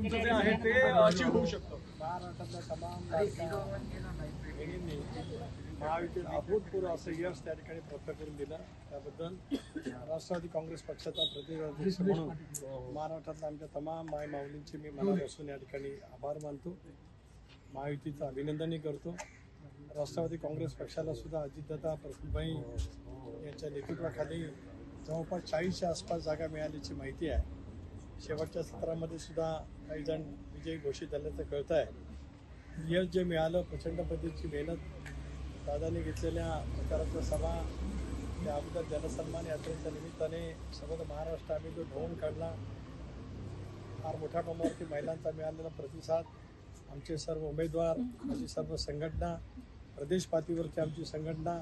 तुमचं जे आहे ते अचीव होऊ शकतं. महाराष्ट्रातल्या तमाम बहिणींनी अभूतपूर्व असं यश त्या ठिकाणी प्राप्त करून दिलं. त्याबद्दल राष्ट्रवादी काँग्रेस पक्षाचा प्रतिनिधी म्हणून महाराष्ट्रातल्या आमच्या तमाम माय माऊलींचे मी मनापासून या ठिकाणी आभार मानतो. महायुतीचं अभिनंदनही करतो. राष्ट्रवादी काँग्रेस पक्षाला सुद्धा अजितदादा प्रफुलभाई यांच्या नेतृत्वाखाली जवळपास चाळीसच्या आसपास जागा मिळाल्याची माहिती आहे. शेवटच्या सत्रामध्ये सुद्धा काही जण विजयी घोषित झाल्याचं कळतं आहे. यश जे मिळालं प्रचंड पद्धतीची मेहनत दादाने घेतलेल्या प्रचाराच्या सभा त्या अगोदर जनसन्मान यात्रेच्या निमित्ताने सर्व महाराष्ट्र आम्ही जो ढवून काढला फार मोठ्या प्रमाणावरती महिलांचा मिळालेला प्रतिसाद आमचे सर्व उमेदवार माझी सर्व संघटना प्रदेश पातळीवरची आमची संघटना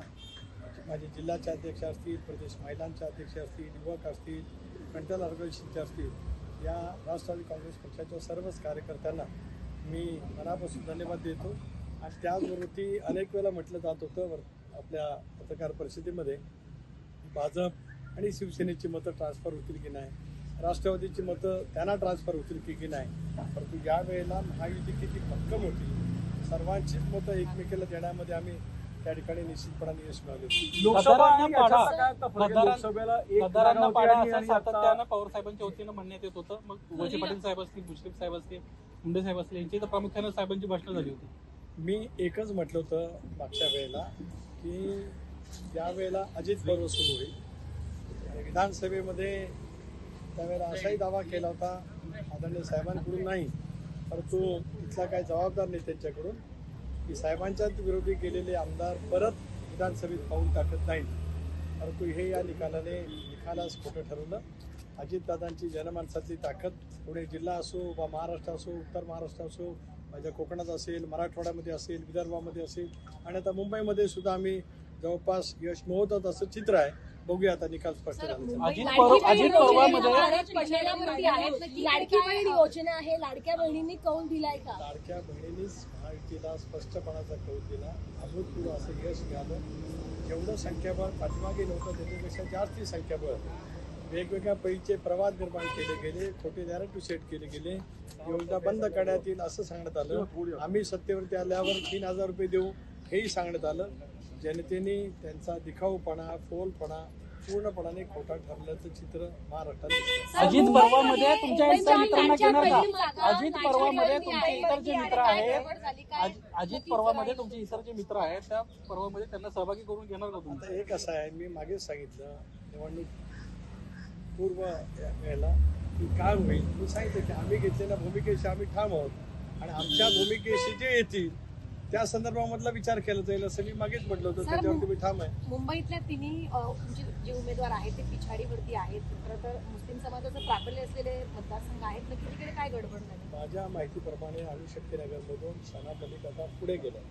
माझे जिल्ह्याचे अध्यक्ष असतील प्रदेश महिलांचे अध्यक्ष असतील युवक असतील कंट्रोल ऑर्गनायझेशनचे असतील या राष्ट्रवादी काँग्रेस पक्षाच्या सर्वच कार्यकर्त्यांना मी मनापासून धन्यवाद देतो. आणि त्याचबरोबर अनेक वेळा म्हटलं जात होतं वर- आपल्या पत्रकार परिषदेमध्ये भाजप आणि शिवसेनेची मतं ट्रान्सफर होतील की नाही? राष्ट्रवादीची मतं त्यांना ट्रान्सफर होतील की की नाही? परंतु यावेळेला महायुती किती भक्कम होती सर्वांचीच मतं एकमेकीला देण्यामध्ये आम्ही त्या ठिकाणी निश्चितपणाने यश मिळाले लोकसभेला पाडा असं सातत्यानं पवार साहेबांच्या वतीनं म्हणण्यात येत होतं. मग पाटील साहेब असतील मुश्रीफ साहेब असतील मुंडे साहेब असतील यांची तर प्रामुख्यानं साहेबांची भाषणं झाली होती. मी एकच म्हटलं होतं मागच्या वेळेला की त्यावेळेला अजित पर्व सुरू होईल विधानसभेमध्ये त्यावेळेला असाही दावा केला होता आदरणीय साहेबांकडून नाही परंतु तिथला काही जबाबदार नेत्यांच्याकडून की साहेबांच्याच विरोधी गेलेले आमदार परत विधानसभेत पाऊल टाकत नाहीत. परंतु हे या निकालाने निकालास खोटं ठरवलं. अजितदादांची जनमानसातली ताकद पुणे जिल्हा असो वा महाराष्ट्र असो उत्तर महाराष्ट्र असो माझ्या कोकणात असेल मराठवाड्यामध्ये असेल विदर्भामध्ये असेल आणि आता मुंबईमध्ये सुद्धा आम्ही जवळपास यश मिळवतात असं चित्र आहे. बघूया आता निकाल स्पष्ट झाला अजित पवार अजित पवारमध्ये लाडकी बहीण योजना आहे. लाडक्या बहिणींनी कौल दिलाय का? लाडक्या बहिणींनीच महायुतीला स्पष्टपणाचा कौल दिला. अभूतपूर्व असं यश मिळालं. जेवढं संख्याबळ पाठीमागे नव्हतं त्याच्यापेक्षा जास्ती संख्याबळ. वेगवेगळ्या पैसे प्रवाद निर्माण केले गेले खोटे नॅरेटिव्ह सेट केले गेले. योजना बंद करण्यात येईल असं सांगण्यात आलं. आम्ही सत्तेवरती आल्यावर तीन हजार रुपये देऊ हेही सांगण्यात आलं. जनतेने त्यांचा दिखाऊपणा फोलपणा पूर्णपणाने खोटा ठरल्याचं चित्र महाराष्ट्रात अजित पर्वामध्ये तुमच्या इतर मित्रांना घेणार का अजित पर्वामध्ये तुमचे इतर जे मित्र आहेत. अजित पर्वामध्ये तुमचे इतर जे मित्र आहेत. त्या पर्वामध्ये त्यांना सहभागी करून घेणार का तुम्ही? आता एक असं आहे मी मागेच सांगितलं निवडणूक पूर्व वेळेला की काय होईल? मी सांगितलं की आम्ही घेतलेल्या भूमिकेशी आम्ही ठाम आहोत. आणि आमच्या भूमिकेशी जे येतील त्या संदर्भामधला विचार केला जाईल असं मी मागेच म्हटलं होतं. सर, त्याच्यावरती मी ठाम आहे. मुंबईतल्या तिन्ही अ, म्हणजे जे उमेदवार आहेत ते पिछाडीवरती आहेत. खरं तर मुस्लिम समाजाचं प्राबल्य असलेले मतदारसंघ आहेत. नक्की तिकडे काय गडबड झाली? माझ्या माहितीप्रमाणे अणुशक्तीनगरमधून सना मलिक आता पुढे गेल्या.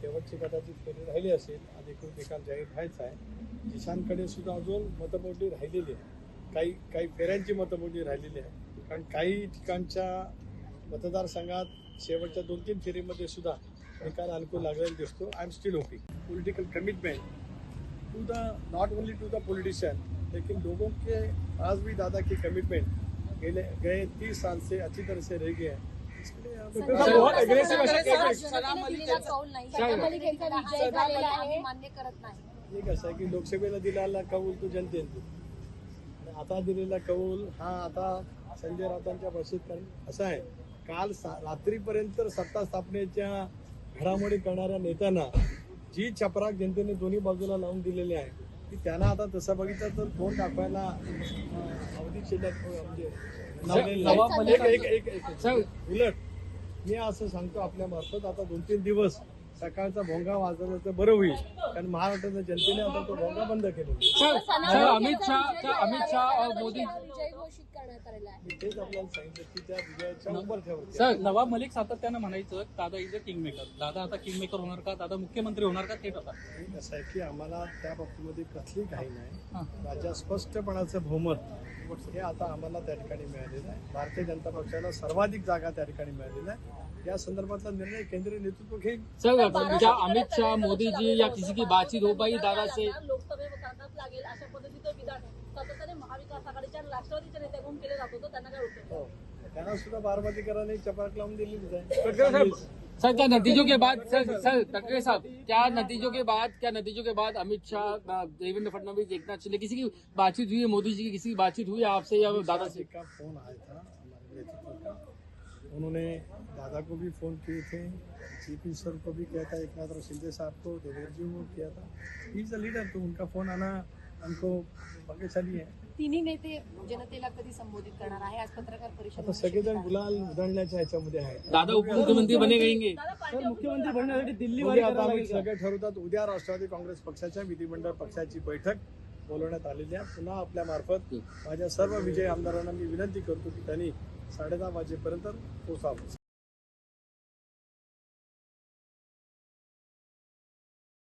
शेवटची कदाचित फेरी राहिली असेल अधिकृत निकाल जाहीर व्हायचा आहे. जिशांकडे सुद्धा अजून मतमोजणी राहिलेली आहे. काही काही फेऱ्यांची मतमोजणी राहिलेली आहे. कारण काही ठिकाणच्या मतदारसंघात शेवटच्या दोन तीन फेरीमध्ये सुद्धा निकाल अनुकूल लागलेला दिसतो। I am still hoping political commitment to the not only to the politician लेकिन लोगों के पास भी दादा की कमिटमेंट गेले गए तीस साल से अच्छी तरह से रह गए हैं। कौल नाही। सना मलिक यांचा विजय झालेला आहे मान्य करत नाही। एक असं की लोकसभेला दिलेला कौल तो जनतेने आणि आता दिलेला कौल हा आता संजय राऊतांच्या भाषेत कारण असं आहे. काल रात्रीपर्यंत सत्ता स्थापनेच्या घडामोडी करणाऱ्या नेत्यांना जी चपराक जनतेने दोन्ही बाजूला लावून दिलेली आहे की त्यांना आता तसं बघितलं तर तोंड दाखवायला अवधी शिल्लक म्हणजे उलट मी असं सांगतो आपल्या मार्फत आता दोन तीन दिवस सकाळचा भोंगा वाजवला तर बरं होईल. कारण महाराष्ट्राच्या जनतेने आता तो भोंगा बंद मलिक अमित शाह अमित शाह और. मोदी विजय घोषित करण्यात आलेला आहे. मी तेच आपल्याला सांगितलं की त्या विजयाच्या उंबरठ्यावरती सर नवाब मलिक सातत्यानं म्हणायचं दादा इज अ किंग मेकर दादा आता किंग मेकर होणार का? दादा मुख्यमंत्री होणार का? थेट आता आणि असं आहे की आम्हाला त्या बाबतीमध्ये कसली काही हा. नाही माझ्या स्पष्टपणाचं बहुमत हे आता आम्हाला त्या ठिकाणी मिळालेलं आहे. भारतीय जनता पक्षाला सर्वाधिक जागा त्या ठिकाणी मिळालेल्या आहे. या संदर्भातला निर्णय केंद्रीय नेतृत्व घेईल. सर क्या अमित शाह मोदी जी या किसी की बातचीत हो पाई दादा से काढण्यात लागेल अशा पद्धतीचं विधान. सातत्याने महाविकास आघाडीच्या सर, क्या नतीजों के बाद, सर सर तटकरे साहब, क्या नतीजों के बाद, क्या नतीजों के बाद अमित शाह देवेंद्र फडणवीस एकनाथ शिंदे किसी की बातचीत हुई है मोदी जी की? किसी की बातचीत हुई आपसे या दादा से? का फ़ोन आया था उन्होंने दादा को भी फ़ोन किए थे जीपी सर को भी किया था एक नाथ शिंदे साहब को, देवेंद्र जी को किया था। लीडर तो उनका फ़ोन आना हमको भाग्यशाली है। तिन्ही नेते जनतेला कधी संबोधित करणार आहे? आज पत्रकार परिषद सगळेजण गुलाल उधळण्याच्या ह्याच्यामध्ये आहे दादा उपमुख्यमंत्री बने रहेंगे सर मुख्यमंत्री बनण्यासाठी दिल्ली उद्या आता आम्ही? सगळे ठरवतात उद्या राष्ट्रवादी काँग्रेस पक्षाच्या विधिमंडळ पक्षाची बैठक बोलवण्यात आलेली आहे. पुन्हा आपल्या मार्फत माझ्या सर्व विजय आमदारांना मी विनंती करतो की त्यांनी साडेदहा वाजेपर्यंत पोचावं